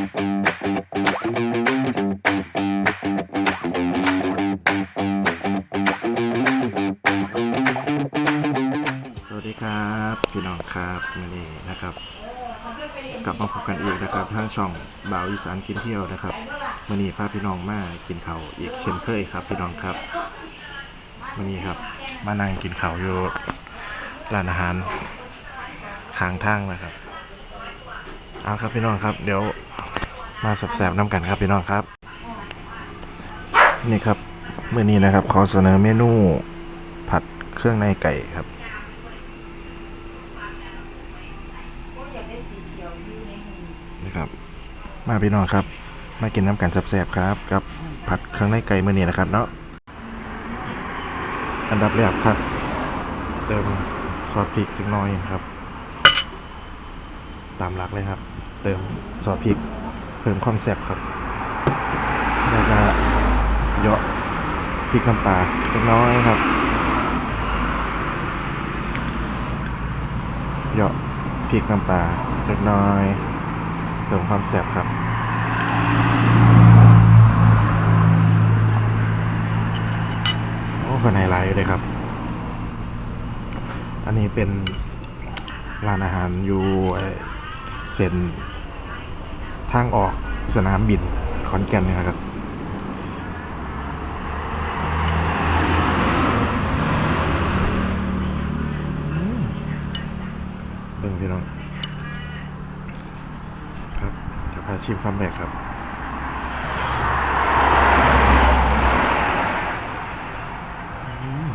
สวัสดีครับพี่น้องครับวันนี้นะครับ กลับมาพบกันอีกนะครับทางช่องบ่าวอีสานกินเที่ยวนะครับวันนี้พาพี่น้องมากินเขาวอีกเช่นเคยครับ พี่น้องครับวันนี้ครับ มานั่งกินเขาวอยู่ร้านอาหารข้างทางนะครับเอาครับพี่น้องครับ เดี๋ยว มาสับแสบน้ำกันครับพี่น้องครับ นี่ครับเมื่อนี้นะครับขอเสนอเมนูผัดเครื่องในไก่ครับนะครับ มาพี่น้องครับ มากินน้ำกันสับแซ่บครับกับผัดเครื่องในไก่เมื่อนี้นะครับเนาะอันดับแรกครับ เติมซอสพริกเล็กน้อยครับ ตามหลักเลยครับ เติมซอสพริก เพิ่มความแซ่บครับ แล้วก็เยาะพริกน้ำปลาเล็กน้อยครับเยาะพริกน้ำปลาเล็กน้อยเติมความแซ่บครับโอ้คนไฮไลท์เลยครับ อันนี้เป็นร้านอาหารอยู่เส้น ทางออกสนามบินขอนแก่นนี่นะครับเบิ่งพี่น้อง ครับเดี๋ยวพาชิมคำแรกครับ อืม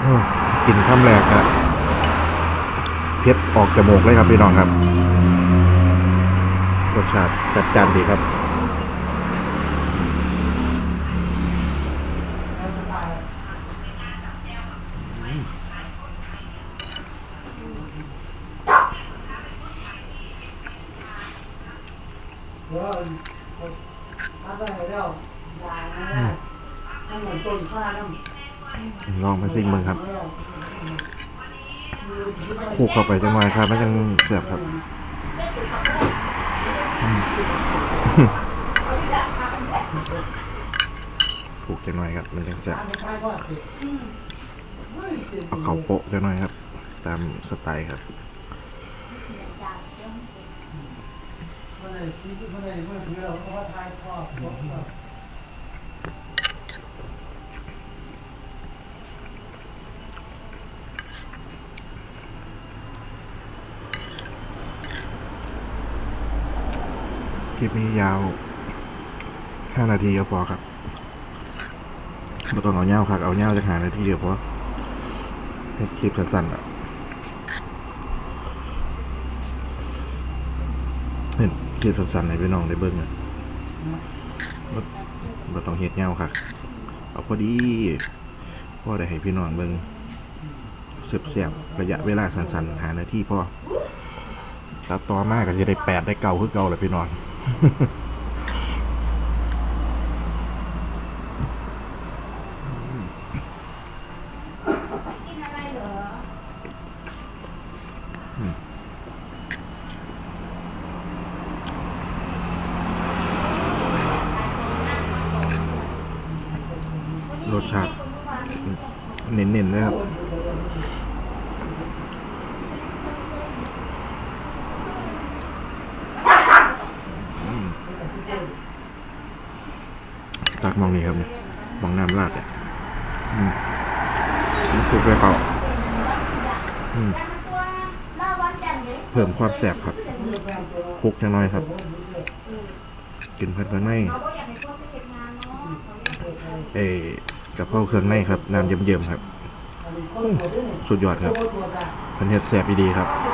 โอ้ กินคำแรกอะเผ็ดออกจมูกเลยครับพี่น้องครับรสชาติจัดจ้านดีครับเดี๋ยวเอาไปให้เรายานะได้ให้เหมือนต้นข้าวน้ำ ลองมาซิมมึงครับคลุกเข้าไปจังหน่อยครับไมันยังเสียบครับอืมคลุกจังหน่อยครับมันยังเสียบเอาเขาโปะจังหน่อยครับ ตามสไตล์ครับเมื่อไหร่ที่เมื่อไหร่เมื่อถือเราเราะว่าทายพ่อบอกว่า คลิปนี้ยาวห้านาทีก็พอครับไม่ต้องเอาเงาครับเอาเงาจะหานาทีก็พอเป็นคลิปสั้นๆอะเห็นคลิปสั้นๆให้พี่น้องได้เบิ่งอะบ่บ่ต้องเฮ็ดเงาค่ะเอาพอดีพ่อได้ให้พี่น้องเบิ่งเสียบๆระยะเวลาสั้นๆหานาทีพ่อตัดต่อมากก็จะได้แปดได้เก่าคือเก่าแหละพี่น้อง กินอะไรเหรอรสชาติ เน้นๆเลยครับ อืม ตักมองนี่ครับเนี่ยมองน้ำราดเนี่ยอืมมันคลุกไปเขาอืมตัวล่าวันจันทร์เพิ่มความแสบครับคุกจังน้อยครับ กินเพิ่นเพิ่นไม่เอกให้พวกที่เก็บเนาะเขาอยากให้เอ้กะเพราเครื่องในครับน้ำเยิ้มๆครับ สุดยอดครับเพิ่นเฮ็ดแสบดีครับต้อง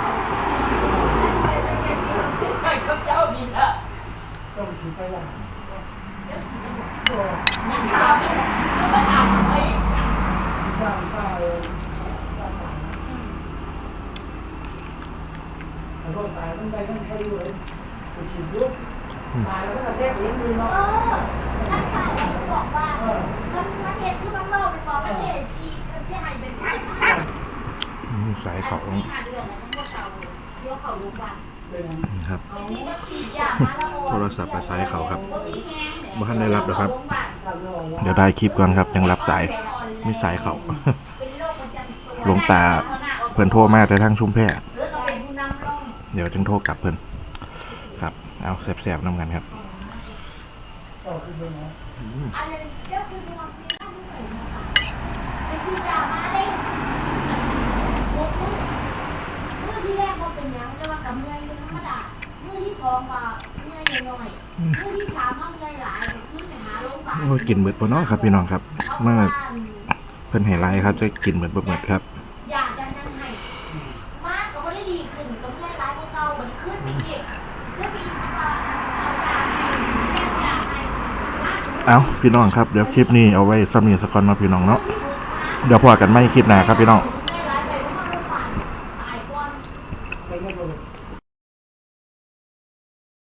สิไปละย่างตายแต่ก็ตายต้องไปต้องช้ด้วยไปละ สายเขาลง ห้าเดือนแล้วทั้งหมดเอาเดี๋ยวเขารู้ว่าเป็นไงครับไปซีวัคซีนยามาละโมโทรศัพท์ไปใช้เขาครับบ่มีแฮงแหมบ่ทันได้รับหรอกครับกลับเราว่าเดี๋ยวได้คลิปก่อนครับยังรับสายไม่สายเขาเป็นโรคประจำตัวหลวงตาเพิ่นโทรมาแต่ทั้งชุมแพหรือก็เป็นผู้นำร่องเดี๋ยวจึงโทรกลับเพิ่นครับ เอาแสบๆน้ำกันครับต่อคือเป็นไงอะไรเจ้าคือดวงที่ท่านผู้ใส่นะคะไปซื้อยามาได้หกมื้อมื้อที่แรกก็ เป็นหยังแต่ว่ากับเมื่อยธรรมดาเมื้อที่สองก็เมื่อยน้อยๆมื้อที่สามก็เมื่อยหลายขึ้นไปหาโรงพยาบาลโอ้ยกินเบิดบ่เนาะครับพี่น้องครับเมื่อเพิ่นให้ไลน์ครับจะกินเบิดบ่เบิดครับ อยากจะนั่งให้มากก็ไม่ได้ดีขึ้นก็เมื่อยหลายกว่าเก่ามันขึ้นไปอีกขึ้นไปอีกว่าเอายาให้แก้ยาให้มากเอาพี่น้องครับเดี๋ยวคลิปนี้เอาไว้ซ้ำนี้สักอนเนาะพี่น้องเนาะเดี๋ยวพอกันไม่คลิปหน้าครับพี่น้อง